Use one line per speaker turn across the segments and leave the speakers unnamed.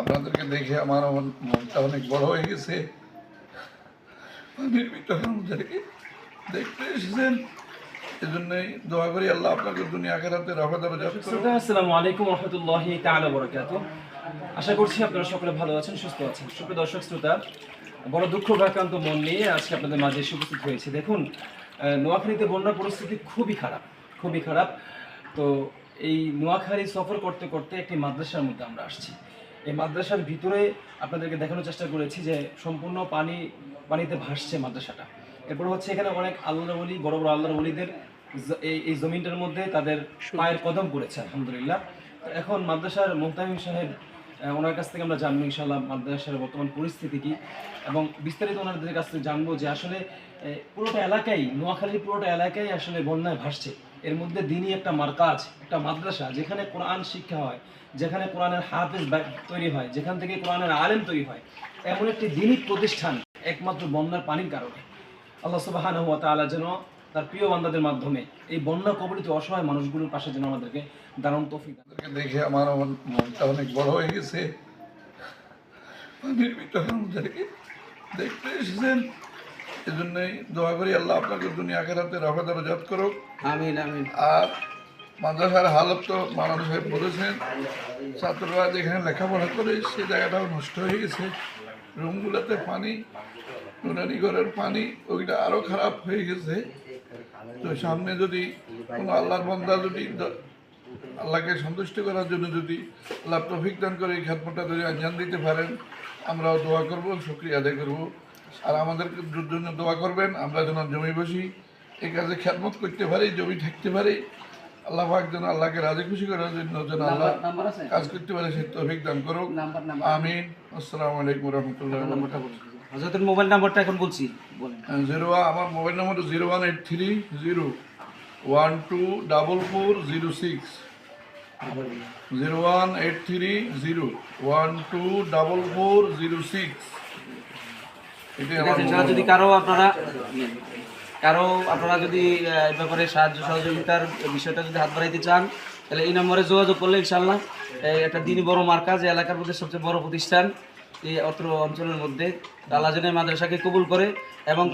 আপনাদেরকে দেখে আমার মনটা অনেক বড় হয়ে গেছে। দেখতে এসেছেন। করি আল্লাহ
আশা করছি আপনারা সকলে ভালো আছেন, সুস্থ আছেন। বড় দুঃখ মন নিয়ে আজকে আপনাদের মাঝে হয়েছে। দেখুন নোয়াখালীতে বন্যার পরিস্থিতি খুবই খারাপ খুবই খারাপ। তো এই নোয়াখালী সফর করতে করতে একটি মাদ্রাসার মধ্যে আমরা আসছি। এই মাদ্রাসার ভিতরে আপনাদেরকে দেখানোর চেষ্টা করেছি যে সম্পূর্ণ পানি পানিতে ভাসছে মাদ্রাসাটা। এরপর হচ্ছে এখানে অনেক আল্লাহ বলি বড় বড় আল্লাহর বলিদের এই এই জমিনটার মধ্যে তাদের পায়ের কদম করেছে আলহামদুলিল্লাহ। এখন মাদ্রাসার মোহতামিম সাহেব ওনার কাছ থেকে আমরা জানব ইনশাল্লাহ মাদ্রাসার বর্তমান পরিস্থিতি কি। এবং বিস্তারিত ওনাদের কাছ থেকে জানব যে আসলে পুরোটা এলাকাই, নোয়াখালীর পুরোটা এলাকাই আসলে বন্যায় ভাসছে। এর মধ্যে দিনই একটা মার্কাজ একটা মাদ্রাসা, যেখানে কোরআন শিক্ষা হয়, যেখানে কোরআনের হাফেজ তৈরি হয়, যেখান থেকে কোরআনের আলেম তৈরি হয়। এমন একটি দিনই প্রতিষ্ঠান, একমাত্র বন্যার পানির কারণে। আল্লাহ তাআলা যেন তার প্রিয় বান্দাদের মাধ্যমে এই বন্যা কবলিত অসহায় মানুষগুলোর পাশে যেন আমাদেরকে দারুণ তৌফিক
দেখে আমার মন- মনটা অনেক বড় হয়ে গেছে। পানির ভিতরে আমাদেরকে দেখতে এসেছেন। এজন্যই দোয়া করি আল্লাহ আপনাকে দুনিয়া আখেরাতে রফা দরজা করুক।
আমিন আমিন।
আর মাদ্রাসার হালত তো মানব সাহেব বলেছেন ছাত্ররা যেখানে লেখাপড়া করে সে জায়গাটাও নষ্ট হয়ে গেছে। রুমগুলোতে পানি নুনানি ঘরের পানি ওইটা আরও খারাপ হয়ে গেছে। তো সামনে যদি কোনো আল্লাহর বন্দা যদি আল্লাহকে সন্তুষ্ট করার জন্য যদি আল্লাহ তফিক দান করে এই খ্যাতমটা যদি আঞ্জাম দিতে পারেন আমরাও দোয়া করব শুক্রিয়া আদায় করব। আর আমাদের জন্য দোয়া করবেন আমরা যেন জমি বসি এই কাজে খ্যাতমত করতে পারি জমি থাকতে পারি। আল্লাহ পাক যেন আল্লাহকে রাজি খুশি করার জন্য যেন আল্লাহ কাজ করতে পারে সে তৌফিক দান করুক। আমিন। আসসালামু আলাইকুম রহমতুল্লাহ
হযরতের মোবাইল নাম্বারটা এখন বলছি। বলেন।
জিরো আমার mobile number zero one eight three zero one two double four zero six zero one eight three zero one two double four zero six
যদি কারও আপনারা কারও আপনারা যদি ব্যাপারে সাহায্য সহযোগিতার বিষয়টা যদি হাত বাড়াইতে চান তাহলে এই নম্বরে যোগাযোগ করলে ইনশাআল্লাহ এই একটা দিনই বড় মার্কাজ এলাকার মধ্যে সবচেয়ে বড় প্রতিষ্ঠান। এই অত্র অঞ্চলের মধ্যে এই মাদ্রাসাকে কবুল করে এবং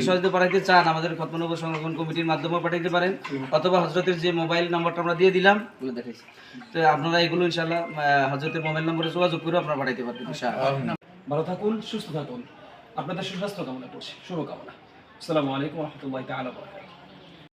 সহযোগিতা পাঠাইতে চান আমাদের খতমানব সংরক্ষণ কমিটির মাধ্যমে পাঠাইতে পারেন অথবা হজরতের যে মোবাইল নাম্বারটা আমরা দিয়ে দিলাম ওগুলো দেখাইছি। তো আপনারা এগুলো ইনশাআল্লাহ আহ, হজরতের মোবাইল নম্বরে যোগাযোগ করে আপনারা পাঠাইতে পারবেন
ভালো থাকুন সুস্থ থাকুন। আপনাদের সুস্বাস্থ্য কামনা করছি। শুভকামনা। আসসালামু আলাইকুম রহমতুল্লাহ তাআলা বরাকাতুহু।